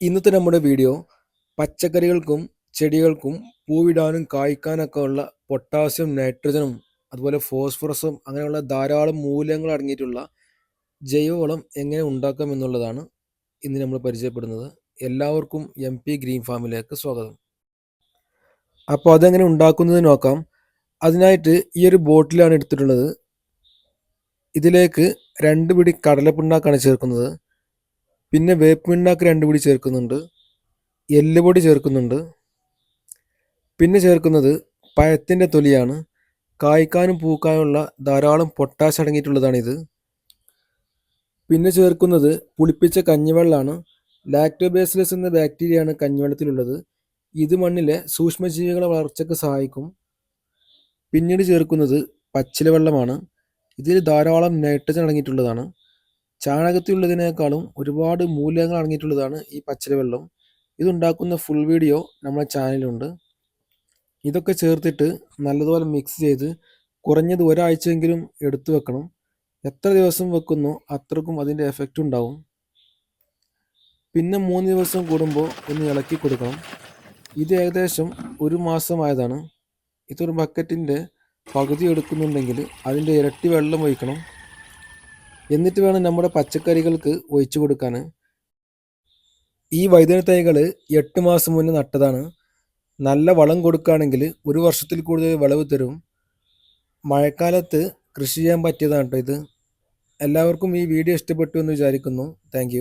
ഇന്നത്തെ നമ്മുടെ വീഡിയോ പച്ചക്കറികൾക്കും ചെടികൾക്കും പൂവിടാനും കായ്ക്കാനൊക്കെ ഉള്ള പൊട്ടാസ്യം നൈട്രജനും അതുപോലെ ഫോസ്ഫറസും അങ്ങനെയുള്ള ധാരാളം മൂല്യങ്ങൾ അടങ്ങിയിട്ടുള്ള ജൈവവളം എങ്ങനെ ഉണ്ടാക്കാം എന്നുള്ളതാണ് ഇന്ന് നമ്മൾ പരിചയപ്പെടുന്നത്. എല്ലാവർക്കും എം പി ഗ്രീൻ ഫാമിലേക്ക് സ്വാഗതം. അപ്പോൾ അതെങ്ങനെ ഉണ്ടാക്കുന്നത് നോക്കാം. അതിനായിട്ട് ഈ ഒരു ബോട്ടിലാണ് എടുത്തിട്ടുള്ളത്. ഇതിലേക്ക് രണ്ട് പിടി കടലപ്പിണ്ണാക്കാണ് ചേർക്കുന്നത്. പിന്നെ വേപ്പ് രണ്ട് പിടി ചേർക്കുന്നുണ്ട്. എല്ലുപൊടി ചേർക്കുന്നുണ്ട്. പിന്നെ ചേർക്കുന്നത് പഴത്തിന്റെ തൊലിയാണ്. കായ്ക്കാനും പൂക്കാനുമുള്ള ധാരാളം പൊട്ടാഷ് അടങ്ങിയിട്ടുള്ളതാണിത്. പിന്നെ ചേർക്കുന്നത് പുളിപ്പിച്ച കഞ്ഞിവെള്ളമാണ് ലാക്ടോബേസിലസ് എന്ന ബാക്ടീരിയയാണ് കഞ്ഞിവെള്ളത്തിലുള്ളത്. ഇത് മണ്ണിലെ സൂക്ഷ്മജീവികളെ വളർച്ചയ്ക്ക് സഹായിക്കും. പിന്നീട് ചേർക്കുന്നത് പച്ചില വെള്ളമാണ് ഇതിൽ ധാരാളം നൈട്രജൻ അടങ്ങിയിട്ടുള്ളതാണ്. ചാണകത്തിലുള്ളതിനേക്കാളും ഒരുപാട് മൂല്യങ്ങൾ അടങ്ങിയിട്ടുള്ളതാണ് ഈ പച്ചില വെള്ളം ഇതുണ്ടാക്കുന്ന ഫുൾ വീഡിയോ നമ്മുടെ ചാനലിലുണ്ട് ഇതൊക്കെ ചേർത്തിട്ട് നല്ലതുപോലെ മിക്സ് ചെയ്ത് കുറഞ്ഞത് ഒരാഴ്ചയെങ്കിലും എടുത്തു വെക്കണം. എത്ര ദിവസം വെക്കുന്നോ അത്രക്കും അതിന്റെ എഫക്റ്റ് ഉണ്ടാവും. പിന്നെ മൂന്ന് ദിവസം കൂടുമ്പോൾ ഒന്ന് ഇളക്കി കൊടുക്കണം. ഇത് ഏകദേശം ഒരു മാസമായതാണ്. ഇതൊരു ബക്കറ്റിന്റെ പകുതി എടുക്കുന്നുണ്ടെങ്കിൽ അതിന്റെ ഇരട്ടി വെള്ളം ഒഴിക്കണം. എന്നിട്ട് വേണം നമ്മുടെ പച്ചക്കറികൾക്ക് ഒഴിച്ചു കൊടുക്കാൻ ഈ വൈദ്യുത തൈകൾ എട്ട് മാസം മുന്നേ നട്ടതാണ്. നല്ല വളം കൊടുക്കുകയാണെങ്കിൽ ഒരു വർഷത്തിൽ കൂടുതൽ വിളവ് തരും. മഴക്കാലത്ത് കൃഷി ചെയ്യാൻ പറ്റിയതാണ് കേട്ടോ ഇത്. എല്ലാവർക്കും ഈ വീഡിയോ ഇഷ്ടപ്പെട്ടു എന്ന് വിചാരിക്കുന്നു. താങ്ക്